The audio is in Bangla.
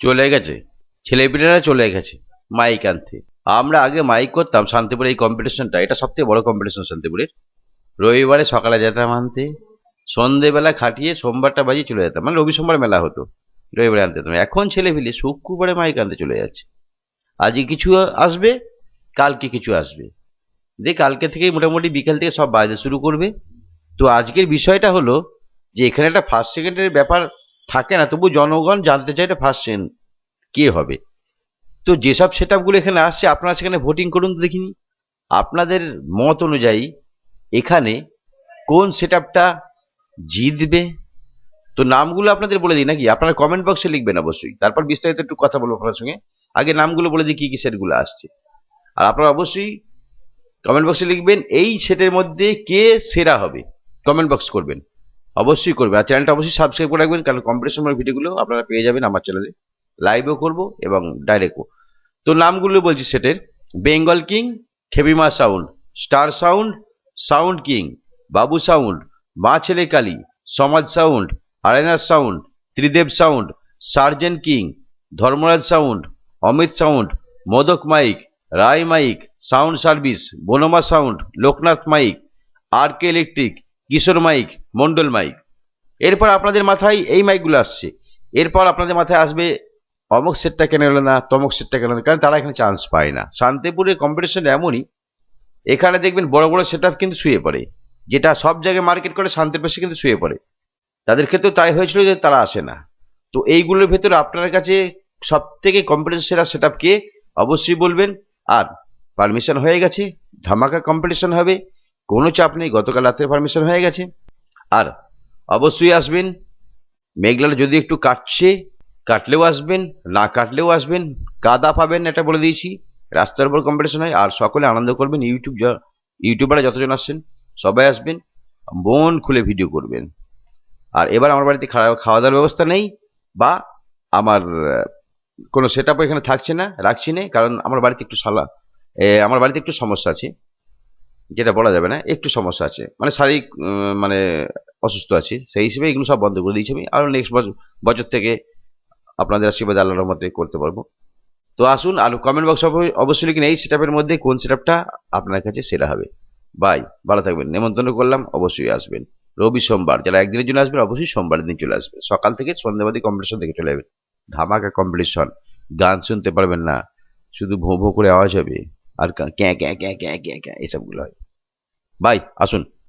চলে গেছে। ছেলেপিলেরা চলে গেছে মাইক আনতে। আমরা আগে মাইক করতাম শান্তিপুরে এই কম্পিটিশনটা এটা সবথেকে বড় কম্পিটিশন শান্তিপুরের। রবিবারে সকালে যেতাম আনতে, সন্ধেবেলা খাটিয়ে সোমবারটা বাজিয়ে চলে যেতাম। মানে রবি সোমবার মেলা হতো, রবিবারে আনতে যেতাম। এখন ছেলে পিলে শুক্রবারে মাইক আনতে চলে যাচ্ছে। আজকে কিছু আসবে, কালকে কিছু আসবে। দিয়ে কালকে থেকেই মোটামুটি বিকেল থেকে সব বাজতে শুরু করবে। তো আজকের বিষয়টা হলো যে এখানে একটা ফার্স্ট সেকেন্ডের ব্যাপার থাকে না, তবু জনগণ জানতে চায় এটা ফার্স্ট সেকেন্ড কে হবে? তো যেসব সেট এখানে আসছে, আপনারা সেখানে ভোটিং করুন তো দেখিনি। আপনাদের মত অনুযায়ী এখানে কোন সেট জিতবে? তো নামগুলো আপনাদের বলে দিই নাকি? আপনারা কমেন্ট বক্সে লিখবেন অবশ্যই। তারপর বিস্তারিত একটু কথা বলব আপনার সঙ্গে। আগে নামগুলো বলে দিই কি কি সেটগুলো আসছে। আর আপনারা অবশ্যই কমেন্ট বক্সে লিখবেন, এই সেটের মধ্যে কে সেরা হবে? কমেন্ট বক্স করবেন। অবশ্যই করবে। আর চ্যানেলটা অবশ্যই সাবস্ক্রাইব করে রাখবেন, কারণ কম্পিটিশনের ভিডিওগুলো আপনারা পেয়ে যাবেন আমার চ্যানেলে লাইভও করব এবং ডাইরেক্টও তো নামগুলো বলছি সেটের। Bengal king খেবিমা sound star sound sound king Babu sound মা ছেলে কালী সমাজ সাউন্ড আরেনার sound Tridev sound surgeon king Dharmaraj sound Amit sound Modak mike Roy mike sound service বনমা sound Loknath mike R K electric Kishore mike, Mondal mike. এরপর আপনাদের মাথায় এই মাইকগুলো আসছে। এরপর আপনাদের মাথায় আসবে অমক সেটটা কেন এলো না তমক সেটটা কেন কারণ তারা এখানে চান্স পায় না। শান্তিপুরের কম্পিটিশন এমনই, এখানে দেখবেন বড় বড় সেট কিন্তু শুয়ে পড়ে। যেটা সব জায়গায় মার্কেট করে শান্তির পাশে কিন্তু শুয়ে পড়ে। তাদের ক্ষেত্রেও তাই হয়েছিল যে তারা আসে না। তো এইগুলোর ভেতরে আপনার কাছে সব থেকে কম্পিটিশন সেরা সেট কে অবশ্যই বলবেন। আর পারমিশন হয়ে গেছে, ধামাকা কম্পিটিশন হবে। কোনো চাপ নেই, গতকাল রাত্রে পারমিশন হয়ে গেছে। আর অবশ্যই আসবেন মেঘলাটা যদি একটু কাটছে, কাটলেও আসবেন, না কাটলেও আসবেন, কাদা পাবেন এটা বলে দিয়েছি। রাস্তার উপর কম্পিটিশন হয়, আর সকলে আনন্দ করবেন ইউটিউব ইউটিউবাররা যতজন আসছেন, সবাই আসবেন, মন খুলে ভিডিও করবেন। আর এবার আমার বাড়িতে খাওয়া দাওয়ার ব্যবস্থা নেই, বা আমার, কোনো সেট এখানে থাকছে না, রাখছি না, কারণ আমার বাড়িতে একটু সালা আমার বাড়িতে একটু সমস্যা আছে। যেটা বলা যাবে না, একটু সমস্যা আছে। মানে শারীরিক মানে অসুস্থ আছি, সেই হিসেবে এগুলো সব বন্ধ করে দিয়েছি আমি। আর নেক্সট বছর থেকে আপনাদের আশীর্বাদ আল্লাহর মধ্যে করতে পারব। তো আসুন আর কমেন্ট বক্স অবশ্যই লিখুন এই সেটআপের মধ্যে কোন সেটআপটা আপনার কাছে সেরা হবে। বাই ভালো থাকবেন। নেমন্তন্ন করলাম, অবশ্যই আসবেন। রবি সোমবার, যারা একদিনের জন্য আসবেন, অবশ্যই সোমবারের দিন চলে আসবেন। সকাল থেকে সন্ধ্যাবাদী কম্পিটিশন দেখে চলে যাবেন। ধামাকা কম্পিটিশন গান শুনতে পারবেন না, শুধু ভো ভো করে আওয়াজ হবে। আর ক্যাঁ ক্যাঁ ক্যাঁ ক্যাঁ ক্যাঁ ক্যাঁ এসবগুলো হয়। বাই আসুন।